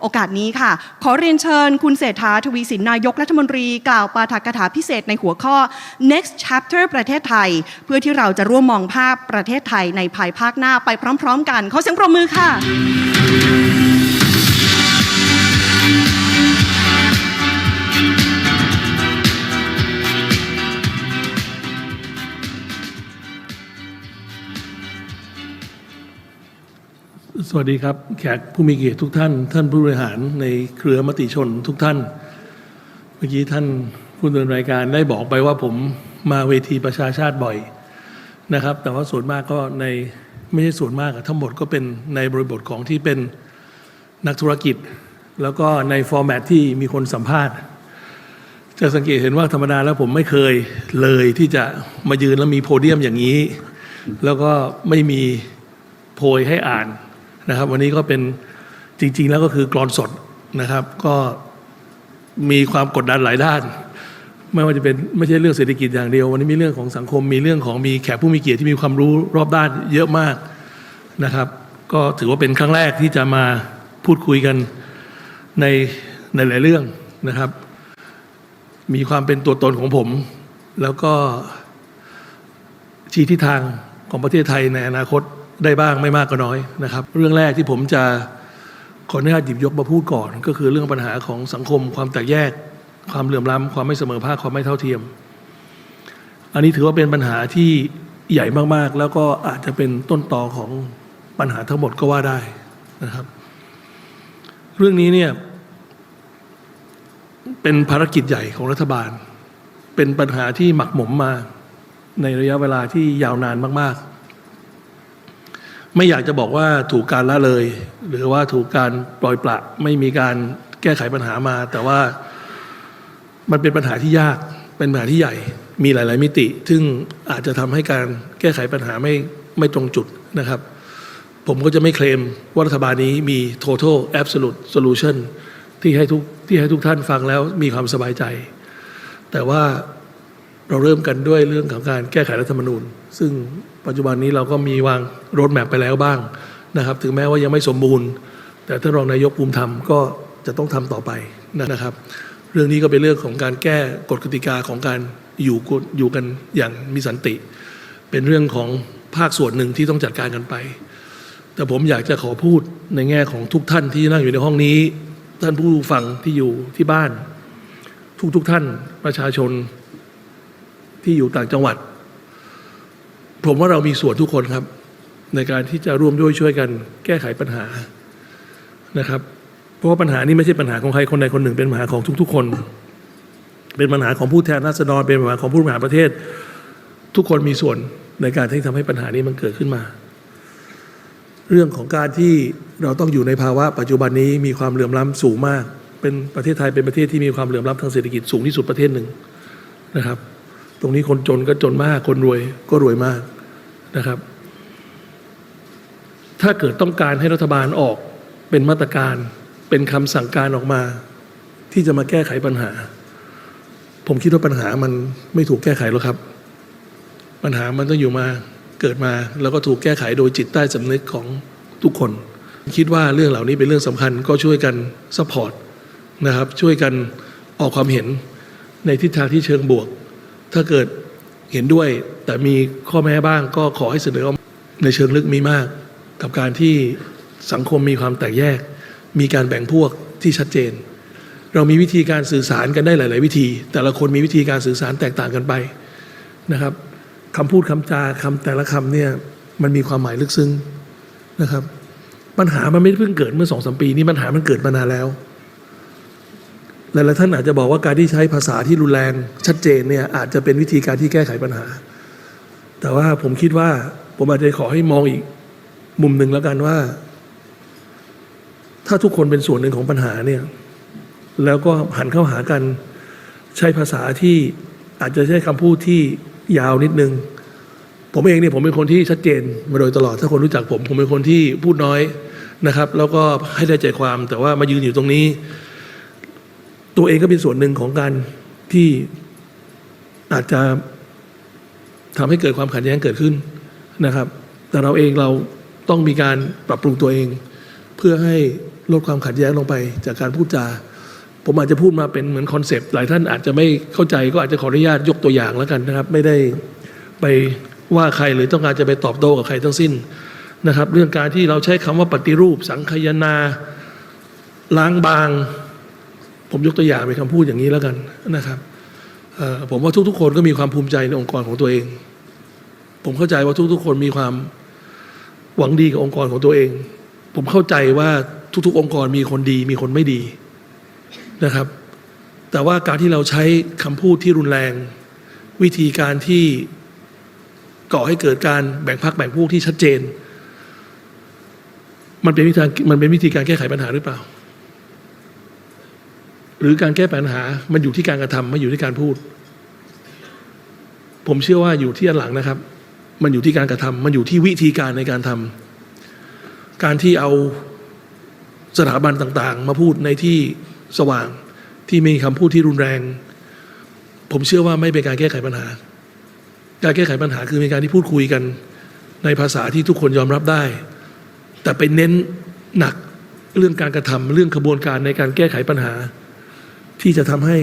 โอกาสนี้ค่ะ ขอเรียนเชิญคุณเศรษฐาทวีสินนายกรัฐมนตรีกล่าวปาฐกถาพิเศษในหัวข้อ next chapter ประเทศไทย เพื่อที่เราจะร่วมมองภาพประเทศไทยในภายภาคหน้าไปพร้อม ๆ กัน ขอเสียงปรบมือค่ะ สวัสดีครับ แขกผู้มีเกียรติทุกท่าน ท่านผู้บริหารในเครือมติชนทุกท่าน เมื่อกี้ท่านผู้ดำเนินรายการได้บอกไปว่าผมมาเวทีประชาชาติบ่อยนะครับ แต่ว่าส่วนมากก็ในไม่ใช่ส่วนมากอะทั้งหมดก็เป็นในบริบทของที่เป็นนักธุรกิจ แล้วก็ในฟอร์แมตที่มีคนสัมภาษณ์ จะสังเกตเห็นว่าธรรมดาแล้วผมไม่เคยเลยที่จะมายืนแล้วมีโพเดียมอย่างนี้ แล้วก็ไม่มีโพยให้อ่าน นะครับ วันนี้ก็เป็นจริง ๆ แล้วก็คือกรอนสดนะครับ ก็มีความกดดันหลายด้าน ไม่ว่าจะเป็นไม่ใช่เรื่องเศรษฐกิจอย่างเดียว วันนี้มีเรื่องของสังคมมีเรื่องของมีแขกผู้มีเกียรติที่มีความรู้รอบด้านเยอะมากนะครับ ก็ถือว่าเป็นครั้งแรกที่จะมาพูดคุยกันในในหลายเรื่องนะครับ มีความเป็นตัวตนของผม แล้วก็ชี้ทิศทางของประเทศไทยในอนาคต ได้บ้างไม่มากก็น้อยนะครับ เรื่องแรกที่ผมจะขออนุญาตหยิบยกมาพูดก่อน ก็คือเรื่องปัญหาของสังคม ความแตกแยก ความเหลื่อมล้ำความไม่เสมอภาคความไม่เท่าเทียม อันนี้ถือว่าเป็นปัญหาที่ใหญ่มากๆ แล้วก็อาจจะเป็นต้นตอของปัญหาทั้งหมดก็ว่าได้นะครับ เรื่องนี้เนี่ยเป็นภารกิจใหญ่ของรัฐบาล เป็นปัญหาที่หมักหมมมาในระยะเวลาที่ยาวนานมากๆ ไม่อยากจะบอกว่าถูกการละเลย หรือว่าถูกการปล่อยปละไม่มีการแก้ไขปัญหามา แต่ว่ามันเป็นปัญหาที่ยากเป็นปัญหาที่ใหญ่ มีหลาย ๆ มิติ ซึ่งอาจจะทำให้การแก้ไขปัญหาไม่ไม่ตรงจุดนะครับ ผมก็จะไม่เคลมว่ารัฐบาลนี้มี total absolute solution ที่ให้ทุกที่ให้ทุกท่านฟังแล้วมีความสบายใจ แต่ว่า เราเริ่มกันด้วยเรื่องของการแก้ไขรัฐธรรมนูญ ซึ่งปัจจุบันนี้เราก็มีวางโรดแมพไปแล้วบ้างนะครับ ถึงแม้ว่ายังไม่สมบูรณ์ แต่ท่านรองนายกภูมิธรรมก็จะต้องทำต่อไปนะครับ เรื่องนี้ก็เป็นเรื่องของการแก้กฎกติกาของการอยู่กฎอยู่กันอย่างมีสันติ เป็นเรื่องของภาคส่วนหนึ่งที่ต้องจัดการกันไป แต่ผมอยากจะขอพูดในแง่ของทุกท่านที่นั่งอยู่ในห้องนี้ ท่านผู้ฟังที่อยู่ที่บ้าน ทุกๆทท่านประชาชน ที่อยู่ต่างจังหวัด ผมว่าเรามีส่วนทุกคนครับ ในการที่จะร่วมด้วยช่วยกัน แก้ไขปัญหานะครับ เพราะว่าปัญหานี้ไม่ใช่ปัญหาของใครคนใดคนหนึ่ง เป็นปัญหาของทุก ๆ คน เป็นปัญหาของผู้แทนราษฎรเป็นปัญหาของผู้บริหารประเทศ ทุกคนมีส่วนในการที่ทำให้ปัญหานี้มันเกิดขึ้นมา เรื่องของการที่เราต้องอยู่ในภาวะปัจจุบันนี้มีความเหลื่อมล้ำสูงมาก เป็นประเทศไทยเป็นประเทศที่มีความเหลื่อมล้ำทางเศรษฐกิจสูงที่สุดประเทศหนึ่งนะครับ ตรงนี้คนจนก็จนมาก คนรวยก็รวยมากนะครับ ถ้าเกิดต้องการให้รัฐบาลออกเป็นมาตรการเป็นคำสั่งการออกมา ที่จะมาแก้ไขปัญหา ผมคิดว่าปัญหามันไม่ถูกแก้ไขหรอกครับ ปัญหามันต้องอยู่มาเกิดมาแล้วก็ถูกแก้ไขโดยจิตใต้สำนึกของทุกคน คิดว่าเรื่องเหล่านี้เป็นเรื่องสำคัญก็ช่วยกันซัพพอร์ตนะครับช่วยกันออกความเห็นในทิศทางที่เชิงบวก ถ้าเกิดเห็นด้วย แต่มีข้อแม้บ้างก็ขอให้เสนอในเชิงลึกมีมาก กับการที่สังคมมีความแตกแยก มีการแบ่งพวกที่ชัดเจน เรามีวิธีการสื่อสารกันได้หลาย ๆ วิธี แต่ละคนมีวิธีการสื่อสารแตกต่างกันไปนะครับคำพูดคำจาคำแต่ละคำเนี่ยมันมีความหมายลึกซึ้งนะครับ ปัญหามันไม่เพิ่งเกิดเมื่อสองสมปี นี้ปัญหามันเกิดมานานแล้ว หลายๆท่านอาจจะบอกว่าการที่ใช้ภาษาที่รุนแรงชัดเจนเนี่ยอาจจะเป็นวิธีการที่แก้ไขปัญหา แต่ว่าผมคิดว่าผมอาจจะขอให้มองอีกมุมหนึ่งแล้วกันว่า ถ้าทุกคนเป็นส่วนหนึ่งของปัญหาเนี่ยแล้วก็หันเข้าหากันใช้ภาษาที่อาจจะใช้คำพูดที่ยาวนิดนึง ผมเองเนี่ยผมเป็นคนที่ชัดเจนมาโดยตลอด ถ้าคนรู้จักผม ผมเป็นคนที่พูดน้อยนะครับ แล้วก็ให้ได้ใจความแต่ว่ามายืนอยู่ตรงนี้ ตัวเองก็เป็นส่วนหนึ่งของการที่อาจจะทำให้เกิดความขัดแย้งเกิดขึ้นนะครับ แต่เราเองเราต้องมีการปรับปรุงตัวเอง เพื่อให้ลดความขัดแย้งลงไปจากการพูดจา ผมอาจจะพูดมาเป็นเหมือนคอนเซปต์หลายท่านอาจจะไม่เข้าใจก็อาจจะขออนุญาตยกตัวอย่างแล้วกันนะครับ ไม่ได้ไปว่าใครหรือต้องการจะไปตอบโต้กับใครทั้งสิ้นนะครับ เรื่องการที่เราใช้คำว่าปฏิรูป สังคยนาล้างบาง ผมยกตัวอย่างเป็นคำพูดอย่างนี้แล้วกันนะครับผมว่าทุกๆ คนก็มีความภูมิใจในองค์กรของตัวเอง ผมเข้าใจว่าทุกๆ คนมีความหวังดีกับองค์กรของตัวเอง ผมเข้าใจว่าทุกๆ องค์กรมีคนดี มีคนไม่ดีนะครับ แต่ว่าการที่เราใช้คำพูดที่รุนแรง วิธีการที่ก่อให้เกิดการแบ่งพรรคแบ่งพวกที่ชัดเจน มันเป็นวิธีการมันเป็นวิธีการแก้ไขปัญหาหรือเปล่า หรือการแก้ปัญหา มันอยู่ที่การกระทำไม่อยู่ที่การพูด ผมเชื่อว่าอยู่ที่อันหลังนะครับ มันอยู่ที่การกระทำมันอยู่ที่วิธีการในการทำการที่เอาสถาบันต่างๆ มาพูดในที่สว่างที่มีคำพูดที่รุนแรง ผมเชื่อว่าไม่เป็นการแก้ไขปัญหา การแก้ไขปัญหาคือเป็นการที่พูดคุยกันในภาษาที่ทุกคนยอมรับได้ แต่ไปเน้นหนักเรื่องการกระทำเรื่องขบวนการในการแก้ไขปัญหา ที่จะทำให้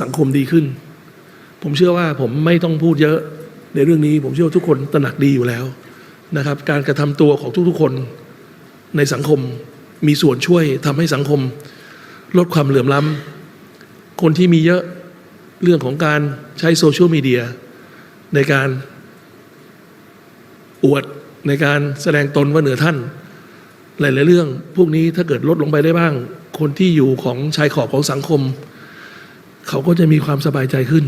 สังคมดีขึ้น ผมเชื่อว่าผมไม่ต้องพูดเยอะในเรื่องนี้ ผมเชื่อว่าทุกคนตระหนักดีอยู่แล้วนะครับ การกระทำตัวของทุกๆคนในสังคมมีส่วนช่วยทำให้สังคม ลดความเหลื่อมล้ำคนที่มีเยอะเรื่องของการใช้โซเชียลมีเดียในการอวดในการแสดงตนว่าเหนือท่าน หลาย ๆ เรื่อง พวกนี้ถ้าเกิดลดลงไปได้บ้าง คนที่อยู่ของชายขอบของสังคม เขาก็จะมีความสบายใจขึ้น